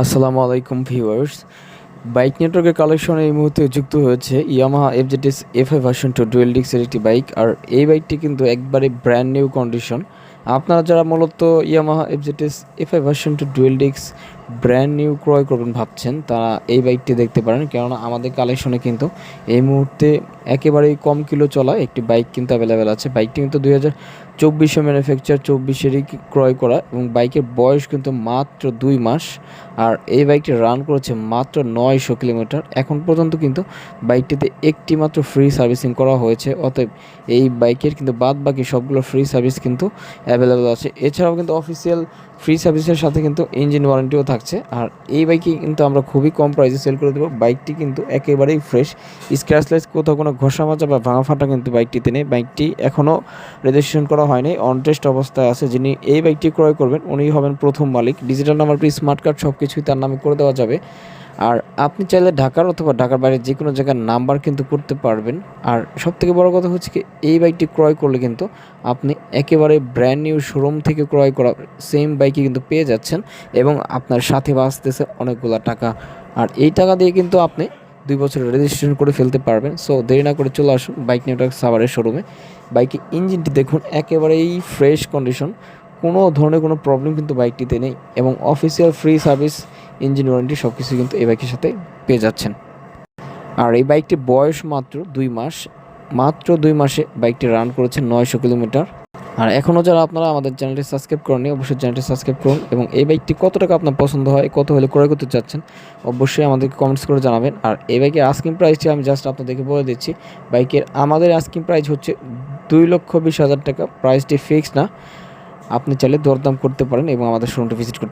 আসসালামু আলাইকুম viewers. Bike নেটওয়ার্কের কালেকশনে এই মুহূর্তে যুক্ত হয়েছে Yamaha FZS F I version two dual ডিক্সের একটি বাইক। আর এই বাইকটি কিন্তু একবারে ব্র্যান্ড নিউ কন্ডিশন আপনারা যারা মূলত Yamaha FZS F I version two dual ডিক্স ব্র্যান্ড নিউ ক্রয় করবেন ভাবছেন, তারা এই বাইকটি দেখতে পারেন। কেননা আমাদের কালেকশনে কিন্তু এই মুহূর্তে একেবারেই কম কিলো চলা একটি বাইক কিন্তু অ্যাভেলেবেল আছে। বাইকটি কিন্তু দুই হাজার চব্বিশে ম্যানুফ্যাকচার চব্বিশেরই ক্রয় করা এবং বাইকের বয়স কিন্তু মাত্র দুই মাস। আর এই বাইকটি রান করেছে মাত্র নয়শো কিলোমিটার। এখন পর্যন্ত কিন্তু বাইকটিতে একটি মাত্র ফ্রি সার্ভিসিং করা হয়েছে। অতএব এই বাইকের কিন্তু বাদ বাকি সবগুলো ফ্রি সার্ভিস কিন্তু অ্যাভেলেবেল আছে। এছাড়াও কিন্তু অফিসিয়াল ফ্রি সার্ভিসের সাথে কিন্তু ইঞ্জিন ওয়ারেন্টিও থাকছে। আর এই বাইকে কিন্তু আমরা খুবই কম প্রাইসে সেল করে দেবো। বাইকটি কিন্তু একেবারেই ফ্রেশ স্ক্র্যাচলেস কোথাও কোনো ঘষা মাজা বা ভাঙা ফাটা কিন্তু বাইকটিতে নেই। বাইকটি এখনও রেজিস্ট্রেশন করা হয়নি। অনটেস্ট অবস্থায় আছে। যিনি এই বাইকটি ক্রয় করবেন উনি হবেন প্রথম মালিক। ডিজিটাল নাম্বার স্মার্ট কার্ড সব কিছুই তার নামে করে দেওয়া যাবে। আর আপনি চাইলে ঢাকার অথবা ঢাকার বাইরে যে কোনো জায়গার নাম্বার কিন্তু করতে পারবেন। আর সবথেকে বড় কথা হচ্ছে কি, এই বাইকটি ক্রয় করলে কিন্তু আপনি একেবারে ব্র্যান্ড নিউ শোরুম থেকে ক্রয় করা সেম বাইকে কিন্তু পেয়ে যাচ্ছেন এবং আপনার সাথে বাঁচতেছে অনেকগুলো টাকা। আর এই টাকা দিয়ে কিন্তু আপনি দুই বছরের রেজিস্ট্রেশন করে ফেলতে পারবেন। সো দেরি না করে চলে আসুন বাইক নেটওয়ার্ক সাভারের শোরুমে বাইকের ইঞ্জিনটি দেখুন, একেবারেই ফ্রেশ কন্ডিশন কোনো ধরনের কোনো প্রবলেম কিন্তু বাইকটিতে নেই এবং official free service engine warranty সব কিছু কিন্তু এই বাইকের সাথে পেয়ে যাচ্ছেন। আর এই বাইকটির বয়স মাত্র দুই মাস, মাত্র দুই মাসে বাইকটি রান করেছে নয়শো কিলোমিটার। আর এখনও যারা আপনারা আমাদের চ্যানেলটি সাবস্ক্রাইব করেননি, অবশ্যই চ্যানেলটি সাবস্ক্রাইব করুন এবং এই বাইকটি কত টাকা আপনার পছন্দ হয়, কত হলে ক্রয় করতে চাচ্ছেন, অবশ্যই আমাদেরকে কমেন্টস করে জানাবেন। আর এই বাইকের আস্কিং প্রাইসটি আমি জাস্ট আপনাদেরকে বলে দিচ্ছি বাইকের আমাদের আস্কিং প্রাইস হচ্ছে দুই লক্ষ বিশ হাজার টাকা। প্রাইসটি ফিক্স না, আপনি চাইলে দরদাম করতে পারেন এবং আমাদের শোরুমটি ভিজিট করতে